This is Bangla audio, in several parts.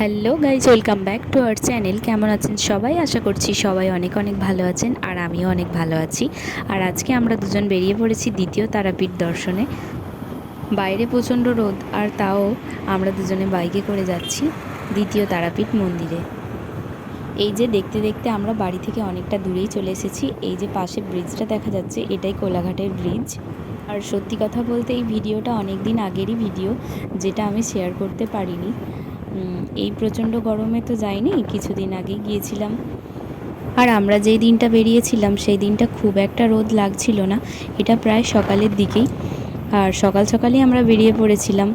Hello guys welcome back to our channel কেমন আছেন সবাই? আশা করছি সবাই অনেক অনেক ভালো আছেন আর আমিও অনেক ভালো আছি। আর আজকে আমরা দুজন বেরিয়ে পড়েছি দ্বিতীয় তারাপীঠ দর্শনে। বাইরে প্রচণ্ড রোদ আর তাও আমরা দুজনে বাইকে করে যাচ্ছি দ্বিতীয় তারাপীঠ মন্দিরে। এই যে দেখতে দেখতে আমরা বাড়ি থেকে অনেকটা দূরেই চলে এসেছি। এই যে পাশে ব্রিজটা দেখা যাচ্ছে, এটাই কোলাঘাটের ব্রিজ আর সত্যি কথা বলতে এই ভিডিওটা অনেক দিন আগেরই ভিডিও, যেটা আমি শেয়ার করতে পারিনি। এই প্রচণ্ড গরমে তো যাইনি কিছুদিন আগে গিয়েছিলাম। আর আমরা যেই দিনটা বেরিয়েছিলাম সেই দিনটা খুব একটা রোদ লাগছিল না এটা প্রায় সকালের দিকেই। আর সকাল সকালই আমরা বেরিয়ে পড়েছিলাম।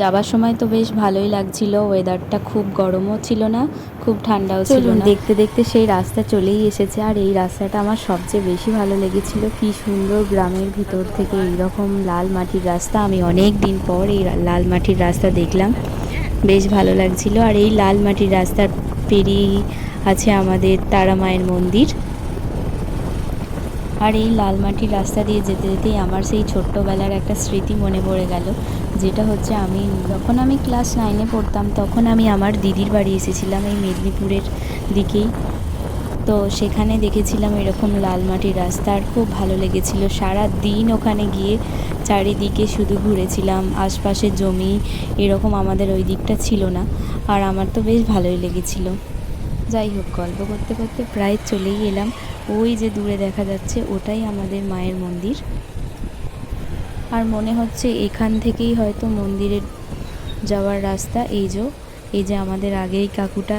যাবার সময় তো বেশ ভালোই লাগছিল ওয়েদারটা খুব গরমও ছিল না খুব ঠান্ডাও ছিল না। দেখতে দেখতে সেই রাস্তা চলেই এসেছে আর এই রাস্তাটা আমার সবচেয়ে বেশি ভালো লেগেছিল। কি সুন্দর গ্রামের ভিতর থেকে এইরকম লাল মাটির রাস্তা আমি অনেক দিন পর এই লাল মাটির রাস্তা দেখলাম। বেশ ভালো লাগছিল। আর এই লাল মাটির রাস্তা পেরিয়ে আছে আমাদের তারা মায়ের মন্দির। আর এই লাল মাটির রাস্তা দিয়ে যেতে যেতেই আমার সেই ছোট্টবেলার একটা স্মৃতি মনে পড়ে গেল। যেটা হচ্ছে আমি যখন আমি ক্লাস নাইনে পড়তাম তখন আমি আমার দিদির বাড়ি এসেছিলাম এই মেদিনীপুরের দিকেই। তো সেখানে দেখেছিলাম এরকম লাল মাটির রাস্তা আর খুব ভালো লেগেছিল। সারা দিন ওখানে গিয়ে চারিদিকে শুধু ঘুরেছিলাম, আশপাশের জমি এরকম আমাদের ওই দিকটা ছিল না। আর আমার তো বেশ ভালোই লেগেছিল। যাই হোক, গল্প করতে করতে প্রায় চলেই এলাম। ওই যে দূরে দেখা যাচ্ছে, ওটাই আমাদের মায়ের মন্দির। আর মনে হচ্ছে এখান থেকেই হয়তো মন্দিরের যাওয়ার রাস্তা। এই যে এই যে আমাদের আগেই কাকুটা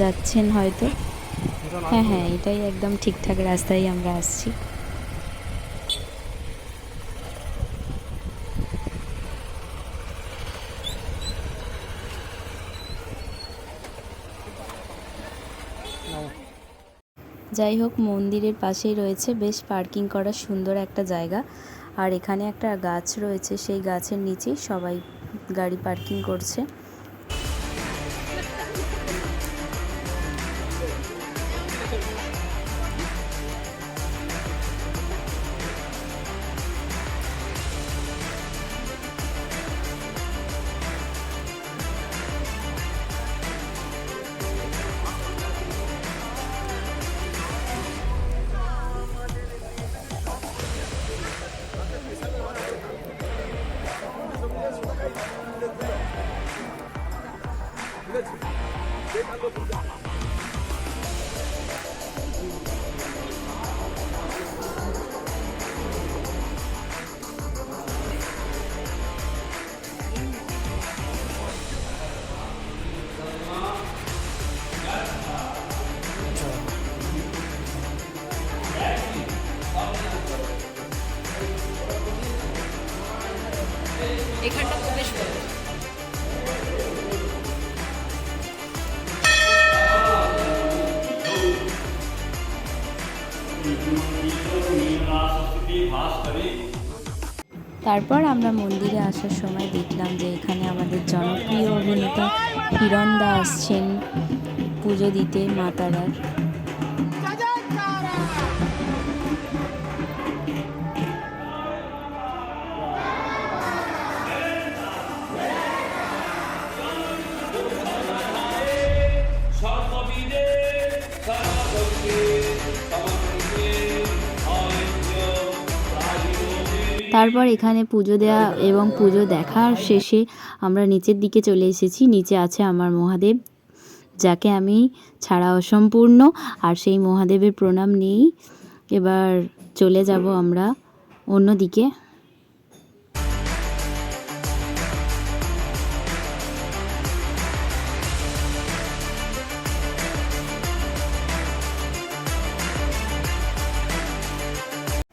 যাচ্ছেন হয়তো। হ্যাঁ হ্যাঁ এটাই একদম ঠিকঠাক রাস্তায় আমরা আসছি। যাই হোক, মন্দিরের পাশেই রয়েছে বেশ পার্কিং করার সুন্দর একটা জায়গা। আর এখানে একটা গাছ রয়েছে, সেই গাছের নিচেই সবাই গাড়ি পার্কিং করছে। 그렇지. 내가 한거 보자. তারপর আমরা মন্দিরে আসার সময় দেখলাম যে এখানে আমাদের জনপ্রিয় অভিনেতা হিরণ দা আসছেন পুজো দিতে মা তারপর এখানে পুজো দেওয়া এবং পুজো দেখার শেষে আমরা নিচের দিকে চলে এসেছি। নিচে আছে আমার মহাদেব, যাকে আমি ছাড়া অসম্পূর্ণ, আর সেই মহাদেবের প্রণাম নিয়েই এবার চলে যাব আমরা অন্যদিকে।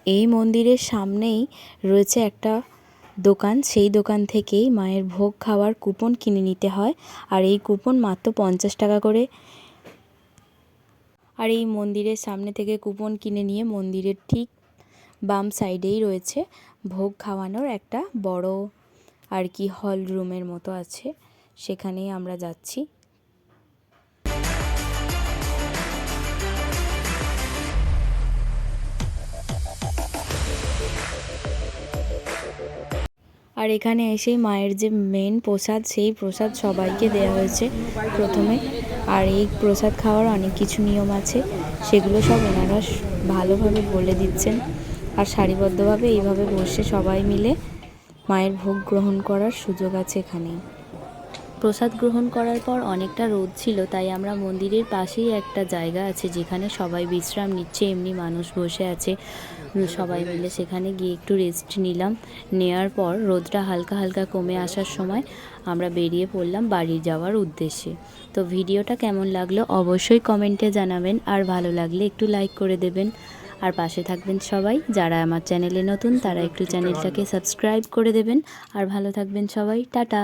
এই মন্দিরের সামনেই রয়েছে একটা দোকান। সেই দোকান থেকেই মায়ের ভোগ খাওয়ার কুপন কিনে নিতে হয়। আর এই কুপন মাত্র পঞ্চাশ টাকা করে। আর এই মন্দিরের সামনে থেকে কুপন কিনে নিয়ে মন্দিরের ঠিক বাম সাইডেই রয়েছে ভোগ খাওয়ানোর একটা বড় আর কি হল রুমের মতো আছে। সেখানেই আমরা যাচ্ছি। আর এখানে এসেই মায়ের যে মেন প্রসাদ, সেই প্রসাদ সবাইকে দেওয়া হয়েছে প্রথমে। আর এই প্রসাদ খাওয়ার অনেক কিছু নিয়ম আছে, সেগুলো সব ওনারা ভালোভাবে বলে দিচ্ছেন। আর সারিবদ্ধভাবে এইভাবে বসে সবাই মিলে মায়ের ভোগ গ্রহণ করার সুযোগ আছে এখানে প্রসাদ গ্রহণ করার পর অনেকটা রোদ ছিল, তাই আমরা মন্দিরের পাশেই একটা জায়গা আছে যেখানে সবাই বিশ্রাম নিচ্ছে, এমনি মানুষ বসে আছে। সবাই মিলে সেখানে গিয়ে একটু রেস্ট নিলাম। নেওয়ার পর রোদটা হালকা হালকা কমে আসার সময় আমরা বেরিয়ে পড়লাম বাড়ি যাওয়ার উদ্দেশ্যে। তো ভিডিওটা কেমন লাগল অবশ্যই কমেন্টে জানাবেন, আর ভালো লাগলে একটু লাইক করে দেবেন। আর পাশে থাকবেন সবাই, যারা আমার চ্যানেলে নতুন, তারা একটু চ্যানেলটাকে সাবস্ক্রাইব করে দেবেন। আর ভালো থাকবেন সবাই, টাটা!